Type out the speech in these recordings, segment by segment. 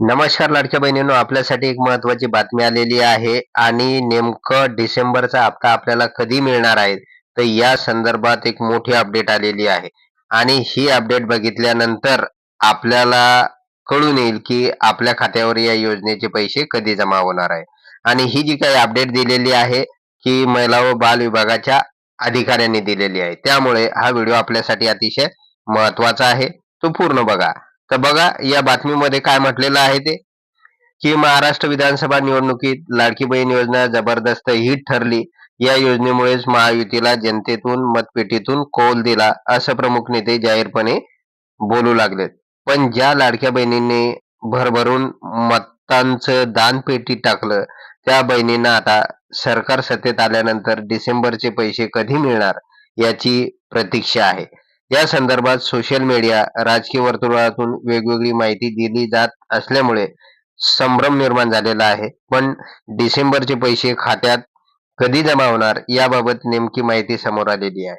नमस्कार लाडक्या बहिणींनो आपल्यासाठी एक महत्वाची बातमी आलेली आहे आणि नेमकं डिसेंबरचा हप्ता आपल्याला कधी मिळणार आहे? तर या संदर्भात एक मोठी अपडेट आलेली आहे. आणि ही अपडेट बघितल्यानंतर आपल्याला कळून येईल की आपल्या खात्यावर या योजनेचे पैसे कधी जमा होणार आहे. आणि ही जी काही अपडेट दिलेली आहे की महिला व बाल विभागाच्या अधिकाऱ्यांनी दिलेली आहे. त्यामुळे हा व्हिडिओ आपल्यासाठी अतिशय महत्त्वाचा आहे. तो पूर्ण बघा. तर बघा या बातमीमध्ये काय म्हटलेलं आहे ते? की महाराष्ट्र विधानसभा निवडणुकीत लाडकी बहीण योजना जबरदस्त हिट ठरली. या योजनेमुळेच महायुतीला जनतेतून मतपेटीतून कौल दिला असं प्रमुख नेते जाहीरपणे बोलू लागलेत. पण ज्या लाडक्या बहिणींनी भरभरून मतांचं दान पेटीत टाकलं त्या बहिणींना आता सरकार सत्तेत आल्यानंतर डिसेंबरचे पैसे कधी मिळणार याची प्रतीक्षा आहे. या संदर्भात सोशल मीडिया राजकीय वर्तुळातून वेगवेगळी माहिती दिली जात असल्यामुळे संभ्रम निर्माण झालेला आहे. पण डिसेंबरचे पैसे खात्यात कधी जमा होणार याबाबत नेमकी माहिती समोर आलेली आहे.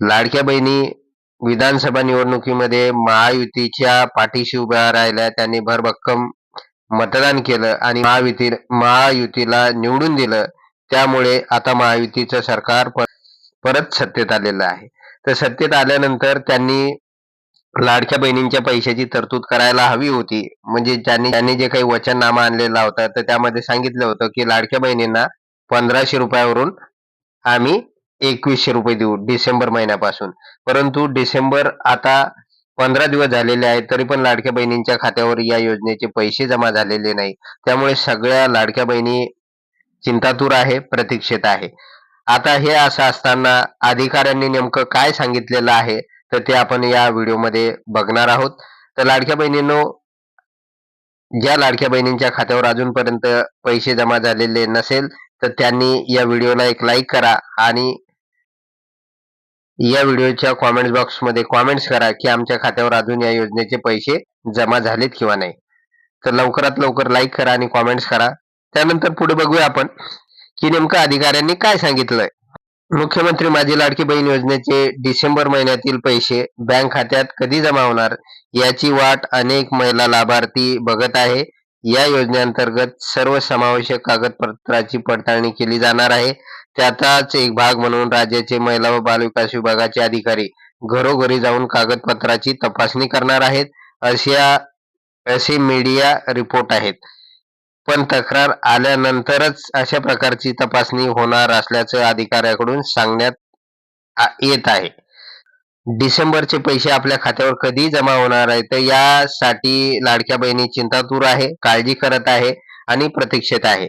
लाडक्या बहिणी विधानसभा निवडणुकीमध्ये महायुतीच्या पाठीशी उभ्या राहिल्या. त्यांनी भरभक्कम मतदान केलं आणि महायुती महायुतीला निवडून दिलं. त्यामुळे आता महायुतीचं सरकार परत सत्तेत आलेलं आहे. तर सत्तेत आल्यानंतर त्यांनी लाडक्या बहिणींच्या पैशाची तरतूद करायला हवी होती. म्हणजे ज्यांनी त्यांनी जे काही वचननामा आणलेला होता तर त्यामध्ये सांगितलं होतं की लाडक्या बहिणींना पंधराशे रुपयावरून आम्ही एकवीसशे रुपये देऊ डिसेंबर महिन्यापासून. परंतु डिसेंबर आता पंधरा दिवस झालेले आहेत तरी पण लाडक्या बहिणींच्या खात्यावर या योजनेचे पैसे जमा झालेले नाही. त्यामुळे सगळ्या लाडक्या बहिणी चिंतातूर आहे प्रतीक्षेत आहे. आता हे असं असताना अधिकाऱ्यांनी नेमकं काय सांगितलेलं आहे तर ते आपण या व्हिडिओमध्ये बघणार आहोत. तर लाडक्या बहिणींनो ज्या लाडक्या बहिणींच्या खात्यावर अजूनपर्यंत पैसे जमा झालेले नसेल तर त्यांनी या व्हिडिओला एक लाईक करा आणि या व्हिडिओच्या कॉमेंट बॉक्समध्ये कॉमेंट्स करा की आमच्या खात्यावर अजून या योजनेचे पैसे जमा झालेत किंवा नाही. तर लवकरात लवकर लाईक करा आणि कॉमेंट्स करा. त्यानंतर पुढे बघूया आपण. की नेमकं अधिकाऱ्यांनी काय सांगितलंय? मुख्यमंत्री माझी लाडकी बहीण योजनेचे डिसेंबर महिन्यातील पैसे बँक खात्यात कधी जमा होणार याची वाट अनेक महिला लाभार्थी बघत आहे. या योजनेअंतर्गत सर्व समावेशक कागदपत्राची पडताळणी केली जाणार आहे. त्याचाच एक भाग म्हणून राज्याचे महिला व बालविकास विभागाचे अधिकारी घरोघरी जाऊन कागदपत्राची तपासणी करणार आहेत. अशा असे मीडिया रिपोर्ट आहेत. पण तक्रार आल्यानंतरच अशा प्रकारची तपासणी होणार असल्याचं अधिकाऱ्याकडून सांगण्यात येत आहे. डिसेंबरचे पैसे आपल्या खात्यावर कधी जमा होणार आहे तर यासाठी लाडक्या बहिणी चिंतातूर आहे काळजी करत आहे आणि प्रतीक्षेत आहे.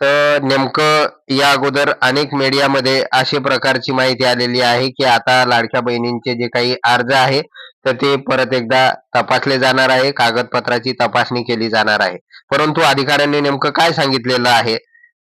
तर नेमकं या अगोदर अनेक मीडियामध्ये अशा प्रकारची माहिती आलेली आहे की आता लाडक्या बहिणींचे जे काही अर्ज आहे तर ते परत एकदा तपासले जाणार आहे कागदपत्राची तपासणी केली जाणार आहे. परंतु अधिकाऱ्यांनी नेमकं काय सांगितलेलं आहे?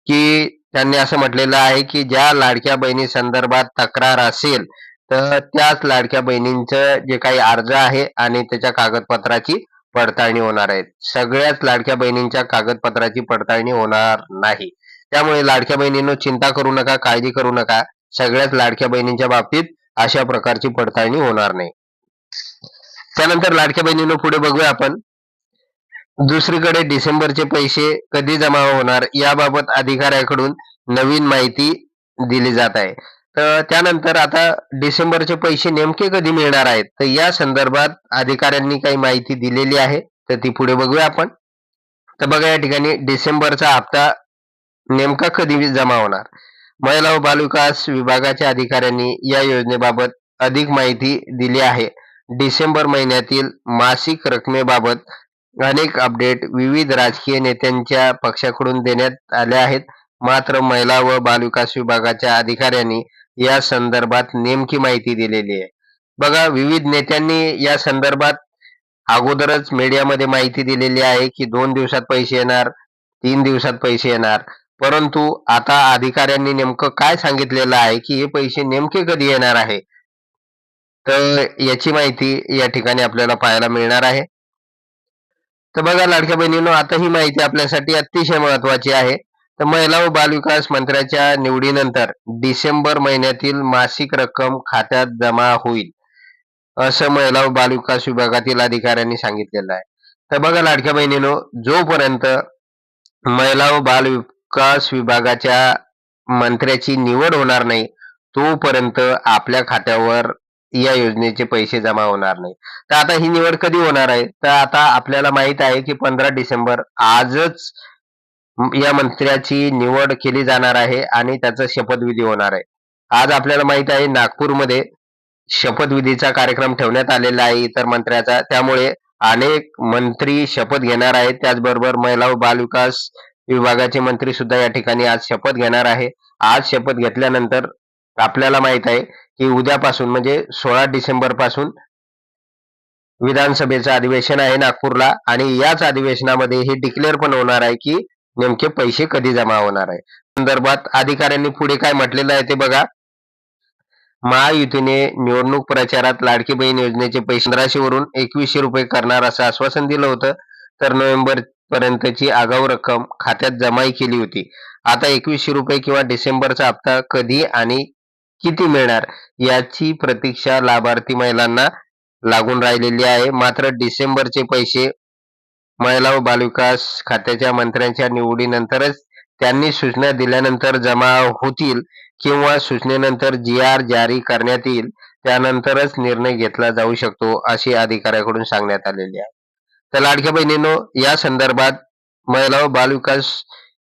की त्यांनी असं म्हटलेलं आहे की ज्या लाडक्या बहिणी संदर्भात तक्रार असेल तर त्याच लाडक्या बहिणींचं जे काही अर्ज आहे आणि त्याच्या कागदपत्राची पडताळणी होणार आहे. सगळ्याच लाडक्या बहिणींच्या कागदपत्राची पडताळणी होणार नाही. त्यामुळे लाडक्या बहिणींनो चिंता करू नका काळजी करू नका. सगळ्याच लाडक्या बहिणींच्या बाबतीत अशा प्रकारची पडताळणी होणार नाही. त्यानंतर लाडक्या बहिणींनो पुढे बघूया आपण. दुसरीकडे डिसेंबरचे पैसे कधी जमा होणार याबाबत अधिकाऱ्याकडून नवीन माहिती दिली जात आहे. तर त्यानंतर आता डिसेंबरचे पैसे नेमके कधी मिळणार आहेत? तर या संदर्भात अधिकाऱ्यांनी काही माहिती दिलेली आहे. तर ती पुढे बघूया आपण. तर बघा या ठिकाणी डिसेंबरचा हप्ता नेमका कधी जमा होणार? महिला व बालविकास विभागाच्या अधिकाऱ्यांनी या योजनेबाबत अधिक माहिती दिली आहे. डिसेंबर महिन्यातील मासिक रकमेबाबत अनेक अपडेट विविध राजकीय नेत्यांच्या पक्षाकडून देण्यात आले आहेत. मात्र महिला व बालविकास विभागाच्या अधिकाऱ्यांनी या संदर्भात नेमकी माहिती दिलेली आहे. बघा विविध नेत्यांनी या संदर्भात अगोदरच मीडियामध्ये माहिती दिलेली आहे की दोन दिवसात पैसे येणार तीन दिवसात पैसे येणार. परंतु आता अधिकाऱ्यांनी नेमकं काय सांगितलेलं आहे की हे पैसे नेमके कधी येणार आहे? तर याची माहिती या ठिकाणी आपल्याला पाहायला मिळणार आहे. तर बघा लाडक्या बहिणीनो आता ही माहिती आपल्यासाठी अतिशय महत्वाची आहे. तर महिला व बालविकास मंत्र्याच्या निवडीनंतर डिसेंबर महिन्यातील मासिक रक्कम खात्यात जमा होईल असं महिला व बालविकास विभागातील अधिकाऱ्यांनी सांगितलेलं आहे. तर बघा लाडक्या बहिणीनो जोपर्यंत महिला व बाल विकास विभागाच्या मंत्र्याची निवड होणार नाही तोपर्यंत आपल्या खात्यावर या योजनेचे पैसे जमा होणार नाही. तर आता ही निवड कधी होणार आहे? तर आता आपल्याला माहीत आहे की पंधरा डिसेंबर आजच या मंत्र्याची निवड केली जाणार आहे आणि त्याचा शपथविधी होणार आहे. आज आपल्याला माहीत आहे नागपूरमध्ये शपथविधीचा कार्यक्रम ठेवण्यात आलेला आहे इतर मंत्र्याचा. त्यामुळे अनेक मंत्री शपथ घेणार आहेत. त्याचबरोबर महिला व बालविकास विभागाचे मंत्री सुद्धा या ठिकाणी आज शपथ घेणार आहे. आज शपथ घेतल्यानंतर आपल्याला माहीत आहे की उद्यापासून म्हणजे सोळा डिसेंबरपासून विधानसभेचं अधिवेशन आहे नागपूरला आणि याच अधिवेशनामध्ये हे डिक्लेअर पण होणार आहे की नेमके पैसे कधी जमा होणार आहे. संदर्भात अधिकाऱ्यांनी पुढे काय म्हटलेलं आहे ते बघा. महायुतीने निवडणूक प्रचारात लाडकी बहीण योजनेचे पैसे पंधराशे वरून एकवीसशे रुपये करणार असं आश्वासन दिलं होतं. तर नोव्हेंबर पर्यंतची आगाऊ रक्कम खात्यात जमाई केली होती. आता एकवीसशे रुपये किंवा डिसेंबरचा हप्ता कधी आणि किती मिळणार? याची प्रतीक्षा लाभार्थी महिलांना लागून राहिलेली आहे. मात्र डिसेंबरचे पैसे महिला व बालविकास खात्याच्या मंत्र्यांच्या निवडीनंतरच त्यांनी सूचना दिल्यानंतर जमा होतील किंवा सूचनेनंतर जी आर जारी करण्यात येईल त्यानंतरच निर्णय घेतला जाऊ शकतो अशी अधिकाऱ्याकडून सांगण्यात आलेली आहे. तर लाडक्या बहिणींनो या संदर्भात महिला व बालविकास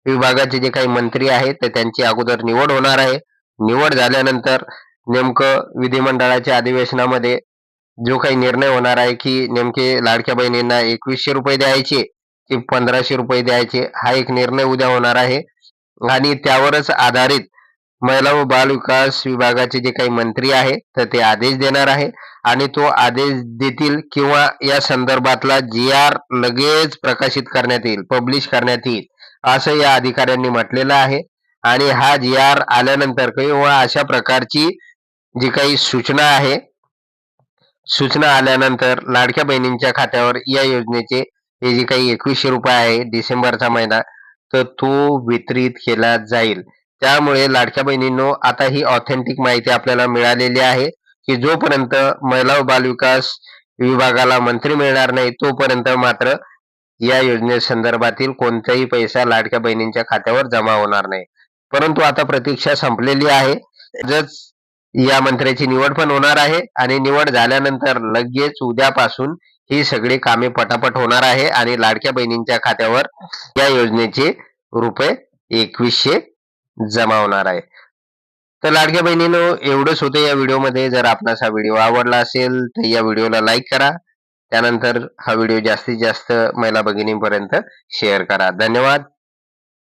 विभागाचे जे काही मंत्री आहेत ते त्यांची अगोदर निवड होणार आहे. निवड झाल्यानंतर नेमकं विधिमंडळाच्या अधिवेशनामध्ये जो काही निर्णय होणार आहे की नेमके लाडक्या बहिणींना एकवीसशे रुपये द्यायचे की पंधराशे रुपये द्यायचे हा एक निर्णय उद्या होणार आहे. आणि त्यावरच आधारित महिला व बाल विकास विभागाचे जे काही मंत्री आहे तर ते आदेश देणार आहे. आणि तो आदेश देतील किंवा या संदर्भातला जी आर लगेच प्रकाशित करण्यात येईल पब्लिश करण्यात येईल असं या अधिकाऱ्यांनी म्हटलेलं आहे. आणि हा जी आर आल्यानंतर किंवा अशा प्रकारची जी काही सूचना आहे सूचना आल्यानंतर लाडक्या बहिणींच्या खात्यावर या योजनेचे हे जे काही एकवीसशे रुपये आहे डिसेंबरचा महिना तर तो वितरित केला जाईल. त्यामुळे लाडक्या बहिणींनो आता ही ऑथेंटिक माहिती आपल्याला मिळालेली आहे की जोपर्यंत महिला व बालविकास विभागाला मंत्री मिळणार नाही तोपर्यंत मात्र या योजनेसंदर्भातील कोणताही पैसा लाडक्या बहिणींच्या खात्यावर जमा होणार नाही. परंतु आता प्रतीक्षा संपलेली आहे. जच या मंत्र्याची निवड पण होणार आहे आणि निवड झाल्यानंतर लगेच उद्यापासून ही सगळी कामे पटापट होणार आहे आणि लाडक्या बहिणींच्या खात्यावर या योजनेचे रुपये एकवीसशे जमा होणार आहे. तर लाडक्या बहिणीनो एवढंच होतं या व्हिडिओमध्ये. जर आपणास हा व्हिडिओ आवडला असेल तर या व्हिडिओला लाईक करा. त्यानंतर हा व्हिडिओ जास्तीत जास्त महिला भगिनींपर्यंत शेअर करा. धन्यवाद.